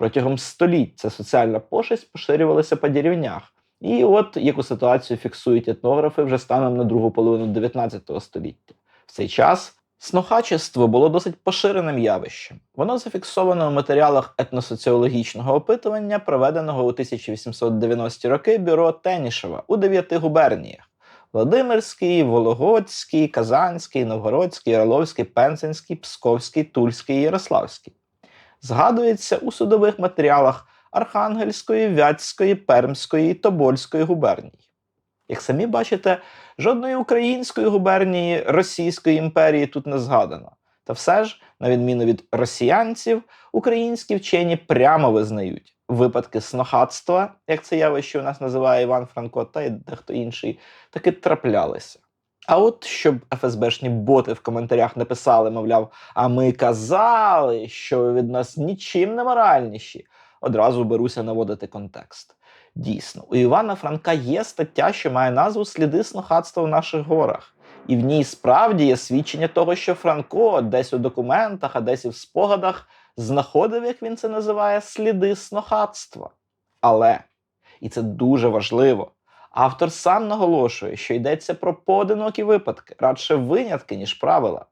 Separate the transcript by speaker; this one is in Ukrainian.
Speaker 1: Протягом століть ця соціальна пошесть поширювалася по деревнях. І от яку ситуацію фіксують етнографи вже станом на другу половину 19 століття. В цей час снохачество було досить поширеним явищем. Воно зафіксовано у матеріалах етносоціологічного опитування, проведеного у 1890-ті роки бюро Тенішева у дев'яти губерніях: Владимирський, Вологодський, Казанський, Новгородський, Орловський, Пензенський, Псковський, Тульський Ярославський. Згадується у судових матеріалах Архангельської, Вятської, Пермської і Тобольської губерній. Як самі бачите, жодної української губернії Російської імперії тут не згадано. Та все ж, на відміну від росіянців, українські вчені прямо визнають випадки снохатства, як це явище у нас називає Іван Франко, та й дехто інший, таки траплялися. А от щоб ФСБшні боти в коментарях написали, мовляв, а ми казали, що ви від нас нічим не моральніші, одразу беруся наводити контекст. Дійсно, у Івана Франка є стаття, що має назву Сліди снохатства в наших горах. І в ній справді є свідчення того, що Франко десь у документах, а десь і в спогадах знаходив, як він це називає, сліди снохатства. Але, і це дуже важливо, автор сам наголошує, що йдеться про поодинокі випадки, радше винятки, ніж правила.